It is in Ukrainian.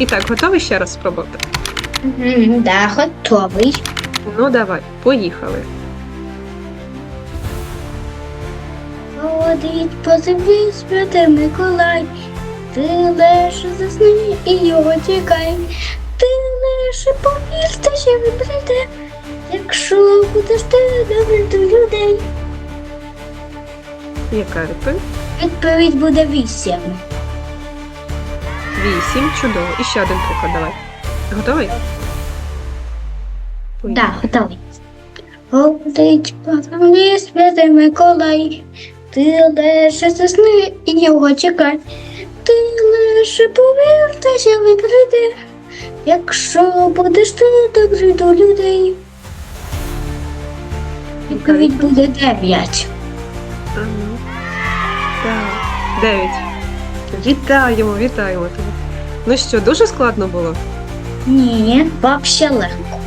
І так, готовий ще раз спробувати? Мгм, Да, готовий. Ну давай, поїхали. Ходить по землі святий Миколай, ти лише засни і його чекай. Ти лише повір, те, що він прийде, якщо будеш ти добрий до людей. Яка відповідь? Відповідь буде вісім. Вісім. Чудово. І ще один приклад давай. Готовий? Да, готовий. По землі святий Миколай, ти лише засни і його чекай. Ти лише повір, він прийде, якщо будеш ти добрий до людей. Відповідь буде дев'ять. Так. Дев'ять. Вітаємо, вітаємо тебе. Ну що, дуже складно було? Ні, взагалі легко.